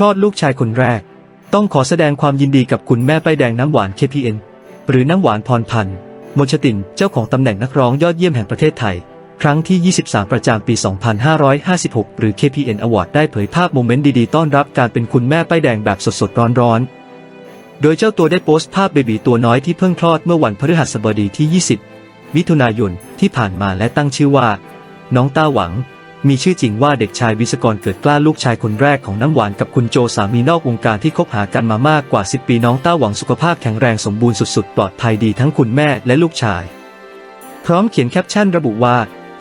ลอดลูกชายคนแรก ต้องขอแสดงความยินดีกับคุณแม่ป้ายแดงน้ำหวาน KPN หรือน้ำหวานพรพันธ์มนชตินเจ้าของตำแหน่งนักร้องยอดเยี่ยมแห่งประเทศไทย ครั้งที่ 23 ประจำปี 2556 หรือ KPN Award ได้เผยภาพโมเมนต์ดีๆ ต้อนรับการเป็นคุณแม่ป้ายแดงแบบสดๆ ร้อนๆ โดยเจ้าตัวได้โพสต์ภาพเบบีตัวน้อยที่เพิ่งคลอดเมื่อวันพฤหัสบดีที่ 20 มิถุนายนที่ผ่านมาและตั้งชื่อว่า น้องต้าหวัง มีชื่อจริงว่าเด็กชายวิศกรเกิดกล้าลูกชายคนแรกของน้ำหวานกับคุณโจสามีนอกวงการที่คบหากันมามากกว่า 10 ปีน้องต้าหวังสุขภาพแข็งแรงสมบูรณ์สุดๆ ปลอดภัยดีทั้งคุณแม่และลูกชาย พร้อมเขียนแคปชั่นระบุว่า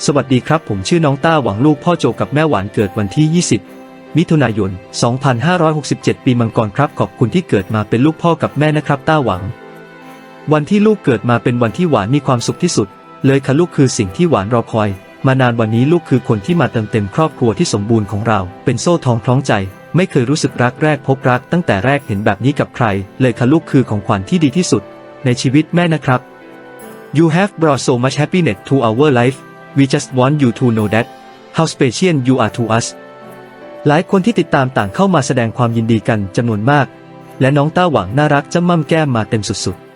สวัสดีครับ ผมชื่อน้องต้าหวังลูกพ่อโจกับแม่หวานเกิดวันที่ 20 มิถุนายน 2567 ปีมังกรครับขอบคุณที่เกิดมาเป็นลูกพ่อกับแม่นะครับต้าหวัง วันที่ลูกเกิดมาเป็นวันที่หวานมีความสุขที่สุด เลยค่ะลูกคือสิ่งที่หวานรอคอย มานานวันนี้ลูกคือคนที่มาเติมเต็มครอบครัวที่สมบูรณ์ของเรา เป็นโซ่ทองคล้องใจ ไม่เคยรู้สึกรักแรกพบรักตั้งแต่แรกเห็นแบบนี้กับใคร เลยค่ะลูกคือของขวัญที่ดีที่สุด ในชีวิตแม่นะครับ You have brought so much happiness to our life we just want you to know that how special you are to us หลายคนที่ติดตามต่างเข้ามาแสดงความยินดีกันจำนวนมาก และน้องต้าหวังน่ารักจ้ำม่ำแก้มมาเต็มสุดๆ